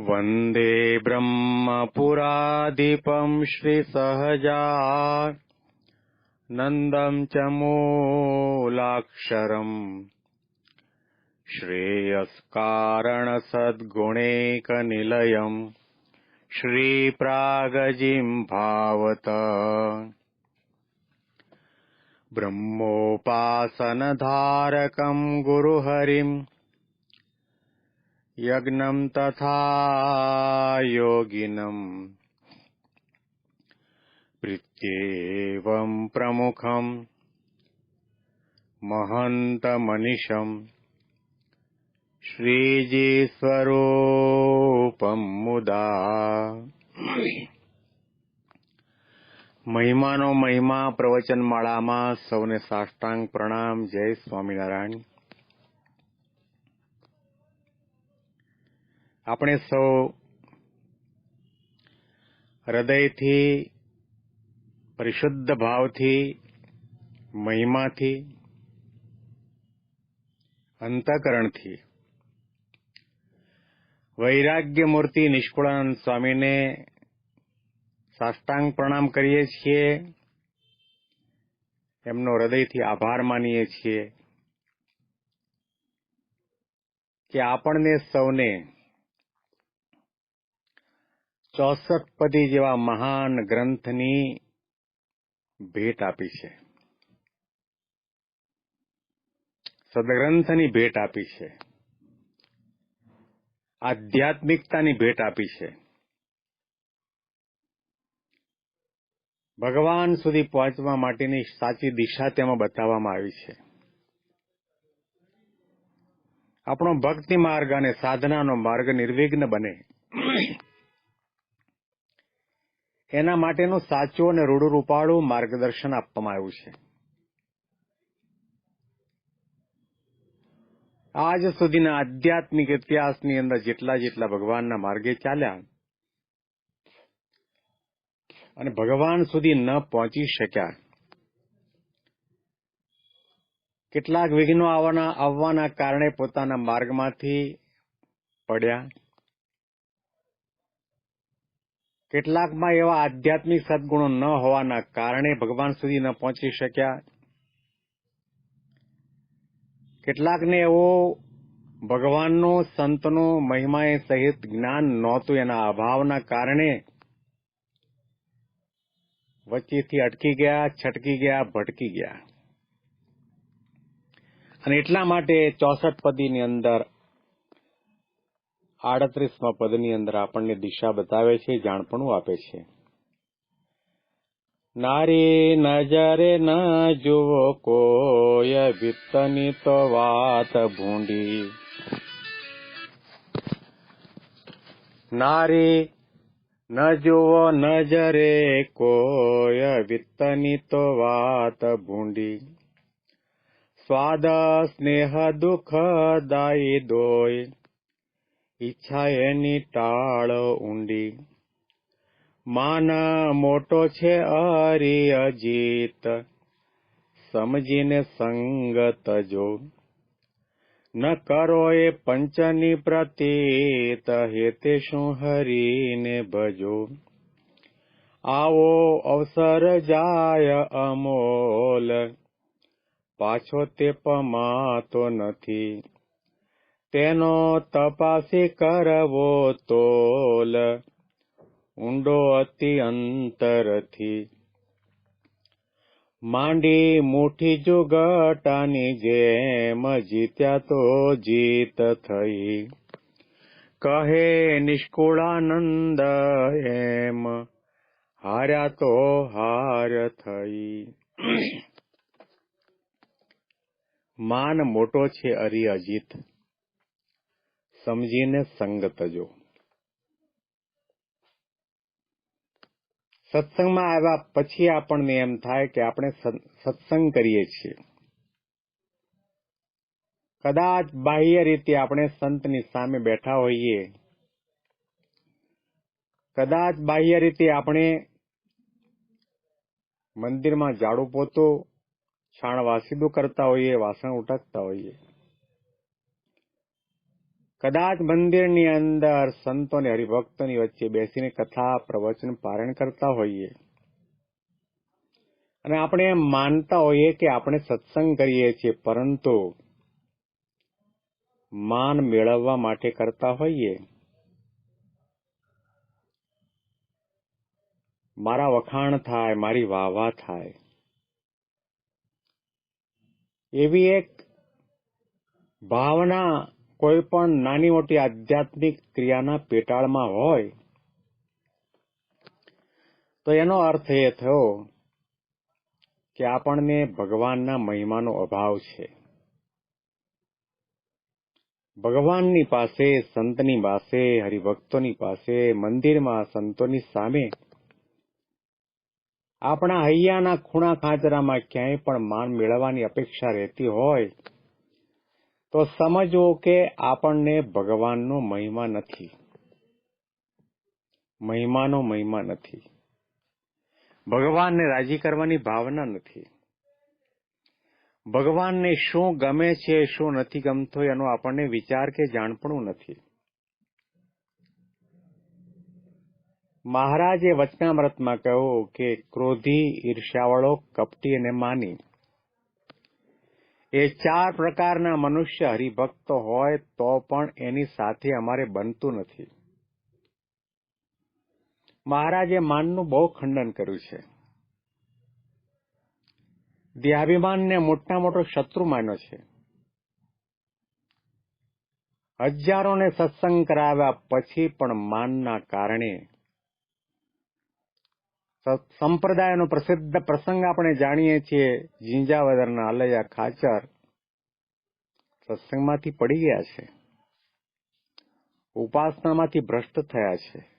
वन्दे ब्रह्मपुराधिपम् श्रीसहजा। नन्दम् च मूलाक्षरम्। श्रेयस्कारणसद्गुणैकनिलयम्। श्रीप्रागजिम् भावत। ब्रह्मोपासनधारकम् गुरुहरिम् यज्ञम् तथा योगिनम् प्रीत्येवम् प्रमुखम् महन्तमनिशम् શ્રીજી મુદા મહિમાનો મહિમા પ્રવચન માળામાં સૌને સાષ્ટાંગ પ્રણામ જય સ્વામિનારાયણ આપણે સૌ હૃદયથી, પરિશુદ્ધ ભાવથી, મહિમાથી, અંતકરણથી વૈરાગ્ય મૂર્તિ નિષ્કુળાનંદ સ્વામીને સાષ્ટાંગ પ્રણામ કરીએ છીએ. એમનો હૃદયથી આભાર માનીએ છીએ કે આપણને સૌને ચોસઠ પદી જેવા મહાન ગ્રંથની ભેટ આપી છે. સદગ્રંથની ભેટ આપી છે. આધ્યાત્મિકતાની ભેટ આપી છે. ભગવાન સુધી પહોંચવા માટેની સાચી દિશા તેમાં બતાવવામાં આવી છે. આપણો ભક્તિ માર્ગ અને સાધનાનો માર્ગ નિર્વિઘ્ન બને. એના માટેનું સાચું અને રૂડું રૂપાળું માર્ગદર્શન આપવામાં આવ્યું છે. આજ સુધીના આધ્યાત્મિક ઇતિહાસની અંદર જેટલા જેટલા ભગવાનના માર્ગે ચાલ્યા અને ભગવાન સુધી ન પહોંચી શક્યા, કેટલાક વિઘ્નો આવવાના આવવાના કારણે પોતાના માર્ગમાંથી પડ્યા. કેટલાકમાં એવા આધ્યાત્મિક સદગુણો ન હોવાના કારણે ભગવાન સુધી ન પહોંચી શક્યા. કેટલાકને એવો ભગવાનનો, સંતનો મહિમાએ સહિત જ્ઞાન નહોતું, એના અભાવના કારણે વચ્ચેથી અટકી ગયા, છટકી ગયા, ભટકી ગયા. અને એટલા માટે ચોસઠ પદીની અંદર આડત્રીસમાં પદની અંદર આપણને દિશા બતાવે છે, જાણપણું આપે છે. નારી નજરે ન જુઓ કોય વિત્તની તો વાત ભૂંડી. નારી ન જુઓ નજરે કોય વિત્તની તો વાત ભૂંડી. સ્વાદ, સ્નેહ, દુઃખ, દાઈ દોય ઈચ્છા એની ટાળ ઊંડી. માન મોટો છે અરી અજીત, સમજીને સંગત જો. ન કરો એ પંચની પ્રતીત, હેતે શું હરીને ભજો. આવો અવસર જાય અમોલ, પાછો તે પમાતો નથી. તેનો તપાસી કરવો તોલ. ઊંડો અતિ અંતરથી. માંડી મુઠી જુગટાની જેમ જીત્યા તો જીત થઈ. કહે નિષ્કુળાનંદ એમ, હાર્યા તો હાર થઈ. માન મોટો છે અરી અજીત સમજીને સંગત જો. સત્સંગમાં આવ્યા પછી આપણને એમ થાય કે આપણે સત્સંગ કરીએ છીએ. કદાચ બાહ્ય રીતે આપણે સંતની સામે બેઠા હોઈએ. કદાચ બાહ્ય રીતે આપણે મંદિરમાં ઝાડુ પોતો, છાણ વાસીદું કરતા હોઈએ, વાસણ ઉટકતા હોઈએ. કદાચ મંદિરની અંદર સંતો અને હરિભક્તોની વચ્ચે બેસીને કથા, પ્રવચન, પારણ કરતા હોઈએ. અને આપણે એમ માનતા હોઈએ કે આપણે સત્સંગ કરીએ છીએ, પરંતુ માન મેળવવા માટે કરતા હોઈએ. મારા વખાણ થાય, મારી વાહવા થાય. એવી એક ભાવના કોઈ પણ નાની મોટી આધ્યાત્મિક ક્રિયાના પેટાળમાં હોય, તો એનો અર્થ એ થયો કે આપણને ભગવાનના મહિમાનો અભાવ છે. ભગવાનની પાસે, સંતની પાસે, હરિભક્તોની પાસે, મંદિરમાં સંતોની સામે આપણા હૈયાના ખૂણા ખાંચરામાં ક્યાંય પણ માન મેળવવાની અપેક્ષા રહેતી હોય તો સમજવો કે આપણને ભગવાનનો મહિમા નથી. મહિમાનો મહિમા નથી. ભગવાનને રાજી કરવાની ભાવના નથી. ભગવાનને શું ગમે છે, શું નથી ગમતો એનો આપણને વિચાર કે જાણપણું નથી. મહારાજે વચનામૃતમાં કહ્યું કે ક્રોધી ઈર્ષ્યાવાળો કપટી અને માની. એ ચાર પ્રકારના મનુષ્ય હરિભક્ત હોય તો પણ એની સાથે અમારે બનતું નથી. મહારાજે માનનું બહુ ખંડન કર્યું છે. દેહાભિમાનને મોટા મોટો શત્રુ માન્યો છે. હજારોને સત્સંગ કરાવ્યા પછી પણ માનના કારણે સંપ્રદાયનો પ્રસિદ્ધ પ્રસંગ આપણે જાણીએ છીએ ઝીંઝાવદરના અલૈયા ખાચર. સત્સંગમાંથી પડી ગયા છે. ઉપાસનામાંથી ભ્રષ્ટ થયા છે.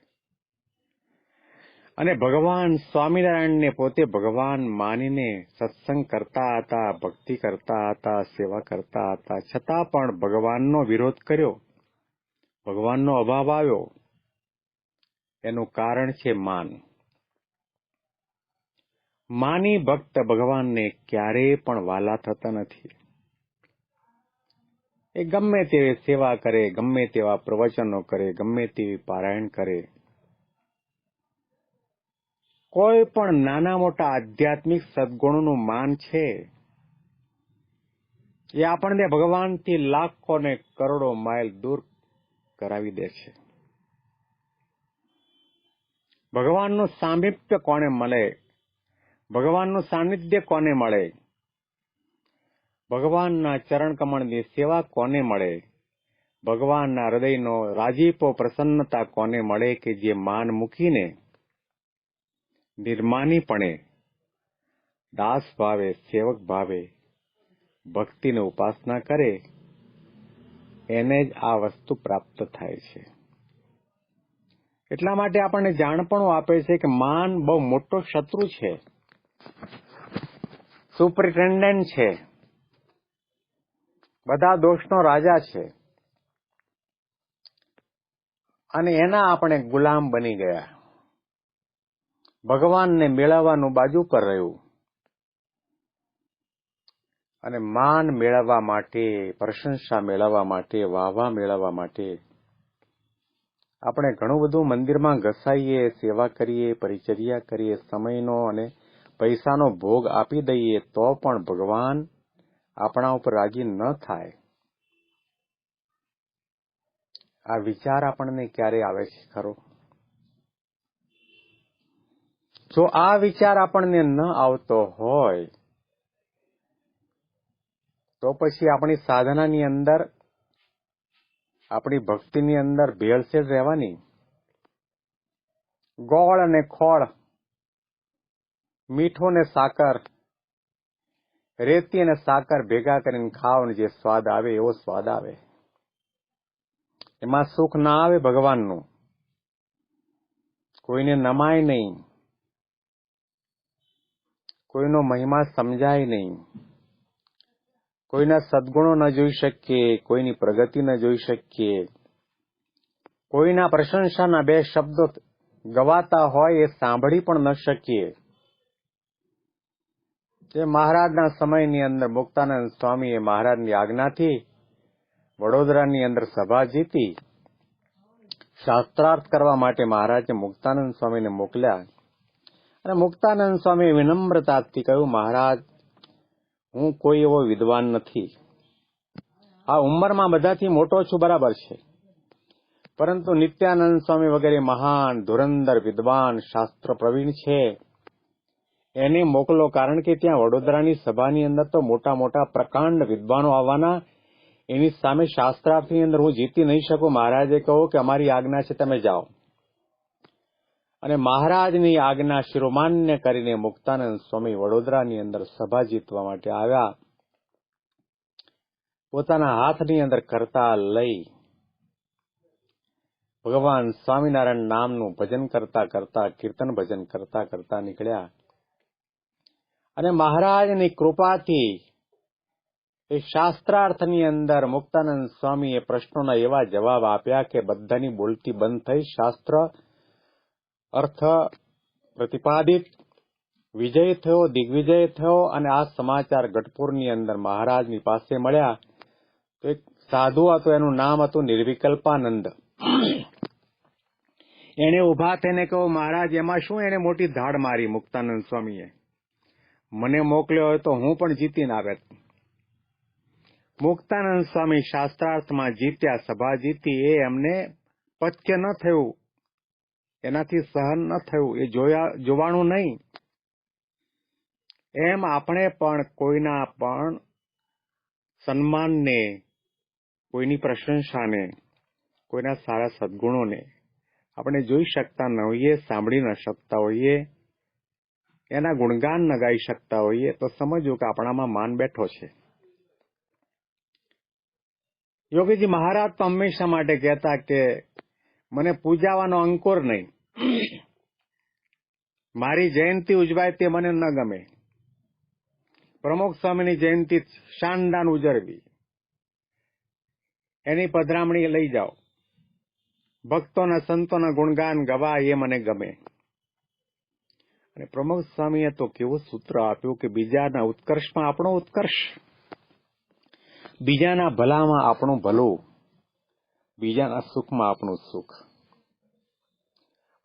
અને ભગવાન સ્વામિનારાયણને પોતે ભગવાન માનીને સત્સંગ કરતા હતા, ભક્તિ કરતા હતા, સેવા કરતા હતા. છતાં પણ ભગવાનનો વિરોધ કર્યો. ભગવાનનો અભાવ આવ્યો. એનું કારણ છે માન. માની ભક્ત ભગવાનને ક્યારેય પણ વાલા થતા નથી. એ ગમે તેવી સેવા કરે, ગમે તેવા પ્રવચનો કરે, ગમે તેવી પારાયણ કરે. કોઈ પણ નાના મોટા આધ્યાત્મિક સદગુણોનું માન છે, એ આપણને ભગવાનથી લાખો ને કરોડો માઇલ દૂર કરાવી દે છે. ભગવાનનું સામિપ્ય કોને મળે? ભગવાનનું સાનિધ્ય કોને મળે? ભગવાનના ચરણ કમળની સેવા કોને મળે? ભગવાનના હૃદયનો રાજીપો પ્રસન્નતા કોને મળે કે જે માન મૂકીને? નિર્માનીપણે દાસ ભાવે, સેવક ભાવે, ભક્તિને ઉપાસના કરે, એને જ આ વસ્તુ પ્રાપ્ત થાય છે. એટલા માટે આપણને જાણપણું આપે છે કે માન બહુ મોટો શત્રુ છે. સુપરિન્ટેન્ડન્ટ છે. બધા દોષનો રાજા છે. અને એના આપણે ગુલામ બની ગયા. ભગવાનને મેળવવાનું બાજુ પર રહ્યું. અને માન મેળવવા માટે, પ્રશંસા મેળવવા માટે, વાહવા મેળવવા માટે આપણે ઘણું બધું મંદિરમાં ઘસાઈએ, સેવા કરીએ, પરિચર્યા કરીએ, સમયનો અને પૈસાનો ભોગ આપી દઈએ તો પણ ભગવાન આપણા ઉપર રાજી ન થાય. આ વિચાર આપણને ક્યારે આવે છે ખરો? જો આ વિચાર આપણને ન આવતો હોય, તો પછી આપણી સાધનાની અંદર, આપણી ભક્તિની અંદર ભેળસેળ રહેવાની. ગોળ અને ખોળ મીઠું ને સાકર, રેતી અને સાકર ભેગા કરીને ખાવ જે સ્વાદ આવે, એવો સ્વાદ આવે. એમાં સુખ ના આવે ભગવાનનું. કોઈને નમાય નહીં. કોઈનો મહિમા સમજાય નહીં. કોઈના સદગુણો ન જોઈ શકીએ, કોઈની પ્રગતિ ન જોઈ શકીએ. કોઈના પ્રશંસાના બે શબ્દો ગવાતા હોય એ સાંભળી પણ ન શકીએ. તે મહારાજના સમયની અંદર મુક્તાનંદ સ્વામીએ મહારાજની આજ્ઞાથી વડોદરાની અંદર સભા જીતી, શાસ્ત્રાર્થ કરવા માટે મહારાજે મુક્તાનંદ સ્વામીને મોકલ્યા. અને મુક્તાનંદ સ્વામી વિનમ્રતાથી કહ્યું, મહારાજ, હું કોઈ એવો વિદ્વાન નથી. આ ઉંમરમાં બધાથી મોટો છું, બરાબર છે. પરંતુ નિત્યાનંદ સ્વામી વગેરે મહાન, ધુરંધર, વિદ્વાન શાસ્ત્ર પ્રવીણ છે. એને મોકલો કારણ કે ત્યાં વડોદરાની સભાની અંદર તો મોટા મોટા પ્રકાંડ વિદ્વાનો આવવાના. એની સામે શાસ્ત્રાર્થની અંદર હું જીતી નહીં શકું. મહારાજે કહો કે અમારી આજ્ઞા છે તમે જાઓ. અને મહારાજની આજ્ઞા શિરોમાન્ય કરીને મુક્તાનંદ સ્વામી વડોદરાની અંદર સભા જીતવા માટે આવ્યા. પોતાના હાથની અંદર કરતા લઈ ભગવાન સ્વામિનારાયણ નામનું ભજન કરતા કરતા, કીર્તન ભજન કરતા કરતા નીકળ્યા. અને મહારાજની કૃપાથી એ શાસ્ત્રાર્થની અંદર મુક્તાનંદ સ્વામીએ પ્રશ્નોના એવા જવાબ આપ્યા કે બધાની બોલતી બંધ થઈ, શાસ્ત્ર અર્થ પ્રતિપાદિત, વિજય થયો, દિગ્વિજય થયો અને આ સમાચાર ગઢપુરની અંદર મહારાજની પાસે મળ્યા. એક સાધુ હતું, એનું નામ હતું નિર્વિકલ્પાનંદ. એને ઊભા થઈને કહ્યું, મહારાજ, એમાં શું એને મોટી ધાડ મારી મુક્તાનંદ સ્વામીએ? મને મોકલ્યો હોય તો હું પણ જીતીને આવ્યા મુક્તાનંદ સ્વામી શાસ્ત્રાર્થમાં જીત્યા, સભા જીતી, એ એમને પચ્ય ન થયું. એનાથી સહન ન થયું. એ જોયા, જોવાનું નહીં. એમ આપણે પણ કોઈના પણ સન્માનને, કોઈની પ્રશંસાને, કોઈના સારા સદગુણોને આપણે જોઈ શકતા ન હોઈએ, સાંભળી ન શકતા હોઈએ. એના ગુણગાન ન ગાઈ શકતા હોઈએ તો સમજવું કે આપણામાં માન બેઠો છે. યોગીજી મહારાજ તો હંમેશા માટે કહેતા કે મને પૂજાવાનો અંકોર નહીં. મારી જયંતિ ઉજવાય તે મને ન ગમે. પ્રમુખ સ્વામીની જયંતિ શાનદાન ઉજરવી. એની પધરામણી લઈ જાઓ. ભક્તોના સંતોના ગુણગાન ગવાય એ મને ગમે. અને પ્રમોદ સ્વામીએ તો કેવું સૂત્ર આપ્યું કે બીજાના ઉત્કર્ષમાં આપણો ઉત્કર્ષ. બીજાના ભલામાં આપણું ભલું. બીજાના સુખમાં આપણું સુખ.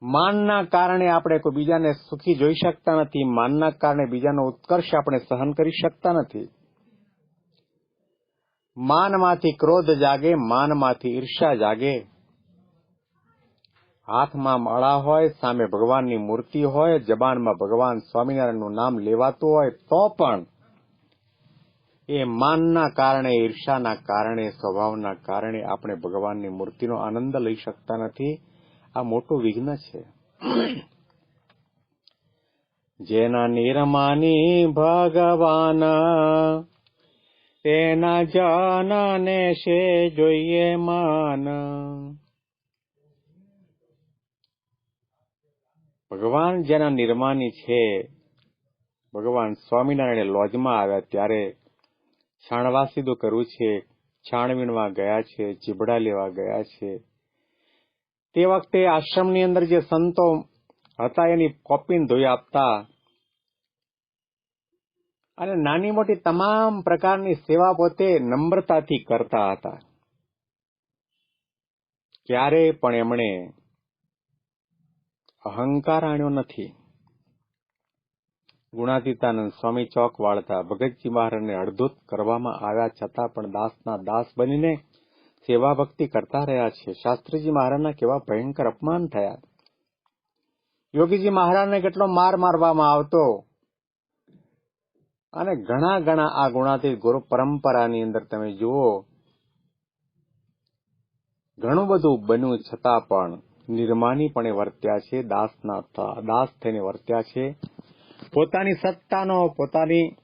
માનના કારણે આપણે કોઈ બીજાને સુખી જોઈ શકતા નથી. માનના કારણે બીજાનો ઉત્કર્ષ આપણે સહન કરી શકતા નથી. માનમાંથી ક્રોધ જાગે, માનમાંથી ઈર્ષા જાગે. હાથમાં માળા હોય, સામે ભગવાનની મૂર્તિ હોય, જબાનમાં ભગવાન સ્વામિનારાયણનું નામ લેવાતું હોય, તો પણ એ માનના કારણે, ઈર્ષાના કારણે, સ્વભાવના કારણે આપણે ભગવાનની મૂર્તિનો આનંદ લઈ શકતા નથી. આ મોટું વિઘ્ન છે. જેના નિર્માની ભગવાન, તેના જાનને છે જોઈએ માન. ભગવાન જેના નિર્માની છે, ભગવાન સ્વામિનારાયણ લોજમાં આવ્યા ત્યારે છાણવા સીધું કરવું છે, છાણ વીણવા ગયા છે ચીબડા લેવા ગયા છે. તે વખતે આશ્રમની અંદર જે સંતો હતા એની કોપીને ધોઈ આપતા અને નાની મોટી તમામ પ્રકારની સેવા પોતે નમ્રતાથી કરતા હતા. ક્યારે પણ એમણે અહંકાર આણ્યો નથી. ગુણાતીતાનંદ સ્વામી ચોક વાળતા ભગતજી મહારાજને અડધૂત કરવામાં આવ્યા છતાં પણ દાસના દાસ બનીને સેવા ભક્તિ કરતા રહ્યા છે. શાસ્ત્રીજી મહારાજના કેવા ભયંકર અપમાન થયા. યોગીજી મહારાજને કેટલો માર મારવામાં આવતો. અને ઘણા ઘણા આ ગુણાતીત ગુરુ પરંપરાની અંદર તમે જુઓ. ઘણું બધું બન્યું છતાં પણ નિર્માનીપણે વર્ત્યા છે, દાસના દાસ થઈને વર્ત્યા છે. પોતાની સત્તાનો, પોતાની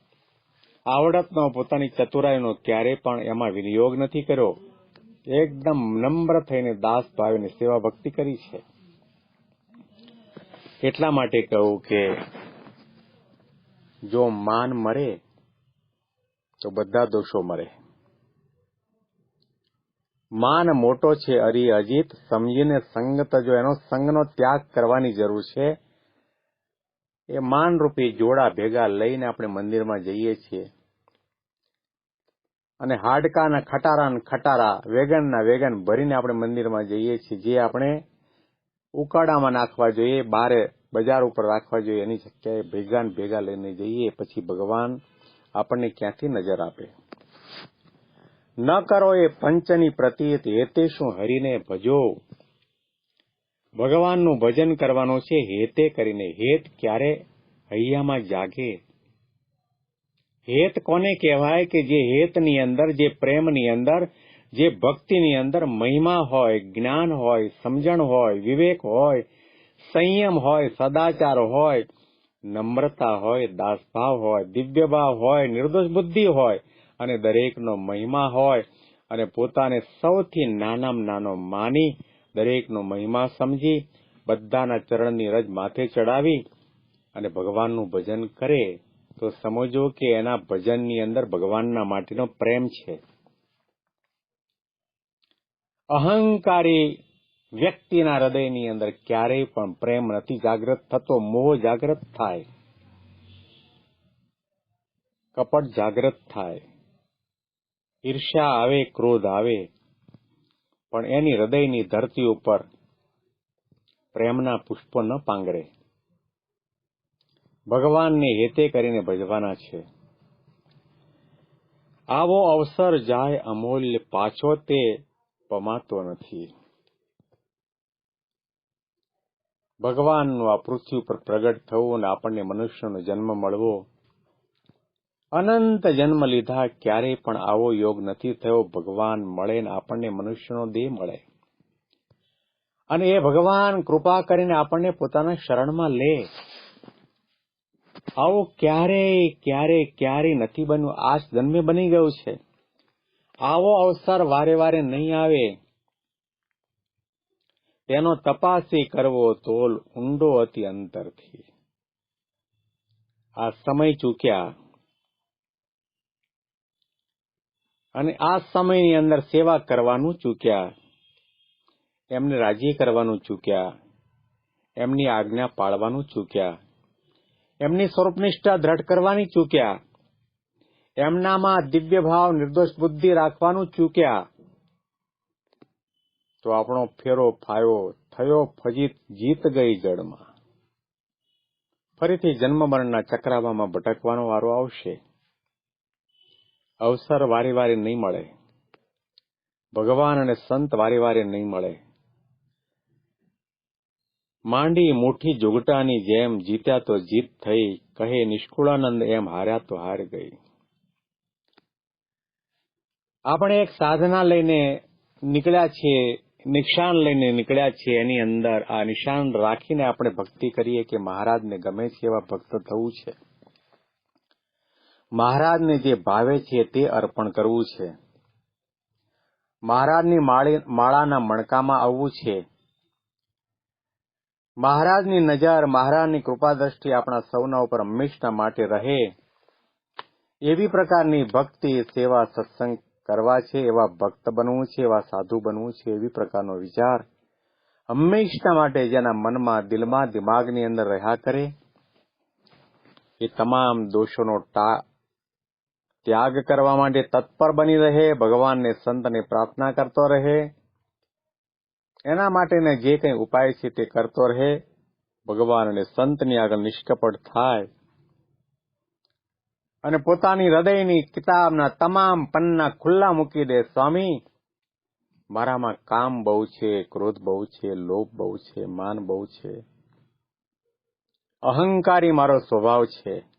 આવડતનો, પોતાની ચતુરાઈનો ક્યારે પણ એમાં વિનિયોગ નથી કર્યો. એકદમ નમ્ર થઈને દાસ ભાવીને સેવા ભક્તિ કરી છે. એટલા માટે કહું કે જો માન મરે, તો બધા દોષો મરે. માન મોટો છે અરી અજીત, સમજીને સંગત જો એનો સંગનો ત્યાગ કરવાની જરૂર છે, એ માન રૂપી જોડા ભેગા લઈને આપણે મંદિરમાં જઈએ છીએ. અને હાડકાના ખટારા ને ખટારા, વેગનના વેગન ભરીને આપણે મંદિરમાં જઈએ છીએ, જે આપણે ઉકાળામાં નાખવા જોઈએ, બારે બજાર ઉપર રાખવા જોઈએ, એની જગ્યાએ ભેગા ભેગા લઈને જઈએ, પછી ભગવાન આપણને ક્યાંથી નજર આપે? ન કરો એ પંચની પ્રતીત હેતે શું હરીને ભજો? ભગવાનનું ભજન કરવાનું છે હેતે કરીને. હેત ક્યારે? હૈયામાં જાગે. હેત કોને કહેવાય કે જે હેતની અંદર, જે પ્રેમની અંદર, જે ભક્તિની અંદર મહિમા હોય, જ્ઞાન હોય, સમજણ હોય, વિવેક હોય, સંયમ હોય, સદાચાર હોય, નમ્રતા હોય, દાસભાવ હોય, દિવ્યભાવ હોય, નિર્દોષ બુદ્ધિ હોય અને દરેકનો મહિમા હોય અને પોતાને સૌથી નાનામાં નાનો માની, દરેકનો મહિમા સમજી, બધાના ચરણની રજ માથે ચડાવી અને ભગવાનનું ભજન કરે, તો સમજો કે એના ભજનની અંદર ભગવાનના માટેનો પ્રેમ છે. અહંકારી વ્યક્તિના હૃદયની અંદર ક્યારેય પણ પ્રેમ નથી જાગૃત થતો, મોહ જાગૃત થાય. કપટ જાગૃત થાય. ઈર્ષા આવે, ક્રોધ આવે, પણ એની હૃદયની ધરતી ઉપર પ્રેમના પુષ્પો ન પાંગરે. ભગવાનને હેતે કરીને ભજવાના છે. આવો અવસર જાય અમૂલ્ય, પાછો તે પમાતો નથી. ભગવાનનું આ પૃથ્વી ઉપર પ્રગટ થવું અને આપણને મનુષ્યનો જન્મ મળવો અનંત જન્મ લીધા ક્યારેય પણ આવો યોગ નથી થયો. ભગવાન મળે ને આપણને મનુષ્યનો દેહ મળે. અને એ ભગવાન કૃપા કરીને આપણને પોતાના શરણમાં લે. આવો ક્યારેય ક્યારેય ક્યારેય નથી બન્યું. આ જન્મે બની ગયું છે. આવો અવસર વારે વારે નહીં આવે. તેનો તપાસી કરવો તોલ ઊંડો અતિ અંતરથી. આ સમય ચૂક્યા. અને આ સમયની અંદર સેવા કરવાનું ચૂક્યા. એમને રાજી કરવાનું ચૂક્યા. એમની આજ્ઞા પાળવાનું ચૂક્યા. એમની સ્વરૂપનિષ્ઠા દ્રઢ કરવાની ચૂક્યા. એમનામાં દિવ્ય ભાવ નિર્દોષ બુદ્ધિ રાખવાનું ચૂક્યા. તો આપણો ફેરો ફાયો, થયો ફજીત જીત ગઈ જડમાં ફરીથી જન્મ મરણના ચક્રાવામાં ભટકવાનો વારો આવશે. અવસર વારે વારે નહીં મળે. ભગવાન અને સંત વારે વારે નહીં મળે. માંડી મોટી જોગટાની જેમ જીત્યા તો જીત થઈ, કહે નિષ્કુળાનંદ એમ હાર્યા તો હાર ગઈ. આપણે એક સાધના લઈને નીકળ્યા છીએ, નિશાન લઈને નીકળ્યા છીએ એની અંદર. આ નિશાન રાખીને આપણે ભક્તિ કરીએ કે મહારાજને ગમે છે એવા ભક્ત થવું છે. મહારાજને જે ભાવે છે તે અર્પણ કરવું છે. મહારાજની માળાના મણકામાં આવવું છે. મહારાજની નજર, મહારાજની કૃપા દ્રષ્ટિ આપણા સૌના ઉપર હંમેશા માટે રહે. એવી પ્રકારની ભક્તિ, સેવા, સત્સંગ કરવા છે, એવા ભક્ત બનવું છે, એવા સાધુ બનવું છે, એવી પ્રકારનો વિચાર હંમેશા માટે જેના મનમાં, દિલમાં, દિમાગની અંદર રહ્યા કરે. એ તમામ દોષોનો ત્યાગ કરવા માટે તત્પર બની રહે, ભગવાનને સંતને પ્રાર્થના કરતો રહે. એના માટેના જે કંઈ ઉપાય છે તે કરતો રહે. ભગવાન અને સંતની આગળ નિષ્કપટ થાય. અને પોતાની હૃદયની કિતાબના તમામ પન્ના ખુલ્લા મૂકી દે, સ્વામી, મારામાં કામ બહુ છે, ક્રોધ બહુ છે, લોભ બહુ છે, માન બહુ છે. અહંકારી મારો સ્વભાવ છે.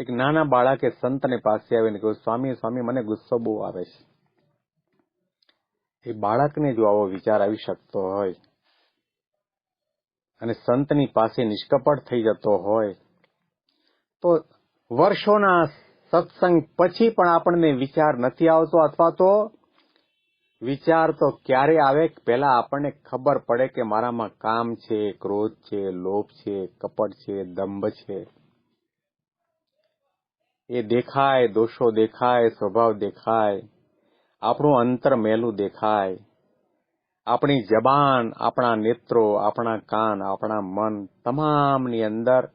એક નાના બાળકે સંતને પાસે આવીને કહ્યું, સ્વામી સ્વામી, મને ગુસ્સો બહુ આવે છે. એ બાળકને જો આવો વિચાર આવી શકતો હોય અને સંતની પાસે નિષ્કપટ થઈ જતો હોય, તો વર્ષોના સત્સંગ પછી પણ આપણને વિચાર નથી આવતો અથવા તો વિચાર તો ક્યારે આવે પહેલા આપણને ખબર પડે કે મારામાં કામ છે, ક્રોધ છે, લોભ છે, કપટ છે, દંભ છે. એ દેખાય, દોષો દેખાય, સ્વભાવ દેખાય, આપણું અંતર મેલું દેખાય. આપણી જબાન, આપણા નેત્રો, આપણા કાન, આપણા મન તમામની અંદર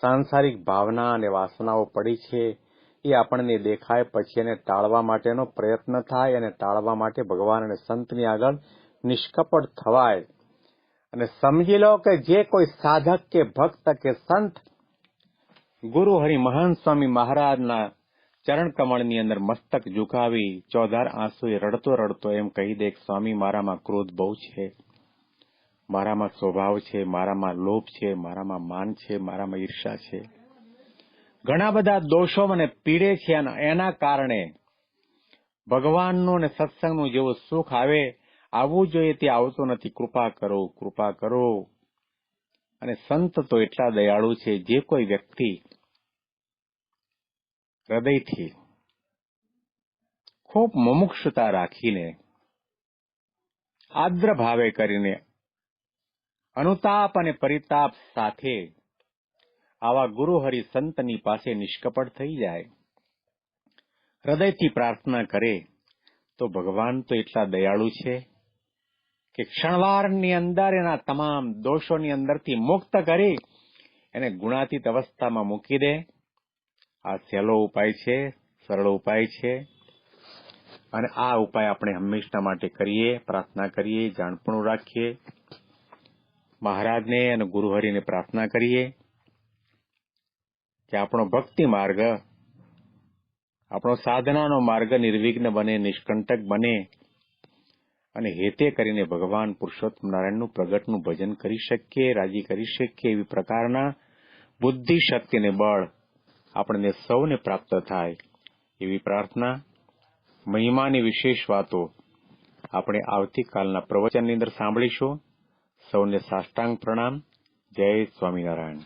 સાંસારિક ભાવના અને વાસનાઓ પડી છે. એ આપણને દેખાય, પછી એને ટાળવા માટેનો પ્રયત્ન થાય અને ટાળવા માટે ભગવાન અને સંતની આગળ નિષ્કપટ થવાય. અને સમજી લો કે જે કોઈ સાધક કે ભક્ત કે સંત ગુરુ હરિ મહાન સ્વામી મહારાજના ચરણ કમળની અંદર મસ્તક ઝુકાવી, ચોધાર આંસુએ રડતો રડતો એમ કહી દે, સ્વામી, મારામાં ક્રોધ બહુ છે. મારામાં સ્વભાવ છે, મારામાં લોભ છે, મારામાં માન છે, મારામાં ઈર્ષા છે. ઘણા બધા દોષો મને પીડે છે અને એના કારણે ભગવાનનું અને સત્સંગનું જેવું સુખ આવે, આવવું જોઈએ તે આવતો નથી. કૃપા કરો કૃપા કરો. અને સંત તો એટલા દયાળુ છે, જે કોઈ વ્યક્તિ હૃદયથી ખૂબ મુમુક્ષતા રાખીને આદ્ર ભાવે કરીને અનુતાપ અને પરિતાપ સાથે આવા ગુરુ હરિ સંતની પાસે નિષ્કપટ થઈ જાય. હૃદયથી પ્રાર્થના કરે તો ભગવાન તો એટલા દયાળુ છે કે ક્ષણવારની અંદર એના તમામ દોષોની અંદરથી મુક્ત કરી એને ગુણાતીત અવસ્થામાં મૂકી દે. આ સહેલો ઉપાય છે, સરળ ઉપાય છે. અને આ ઉપાય આપણે હંમેશા માટે કરીએ, પ્રાર્થના કરીએ, જાણપણું રાખીએ. મહારાજને અને ગુરુહરિને પ્રાર્થના કરીએ કે આપણો ભક્તિ માર્ગ, આપણો સાધનાનો માર્ગ નિર્વિઘ્ન બને, નિષ્કંટક બને અને હેતે કરીને ભગવાન પુરુષોત્તમ નારાયણનું પ્રગટનું ભજન કરી શકીએ, રાજી કરી શકીએ એવી પ્રકારના બુદ્ધિ શક્તિને બળ આપણને સૌને પ્રાપ્ત થાય એવી પ્રાર્થના, મહિમાની વિશેષ વાતો આપણે આવતીકાલના પ્રવચનની અંદર સાંભળીશું. સૌને સાષ્ટાંગ પ્રણામ. જય સ્વામિનારાયણ.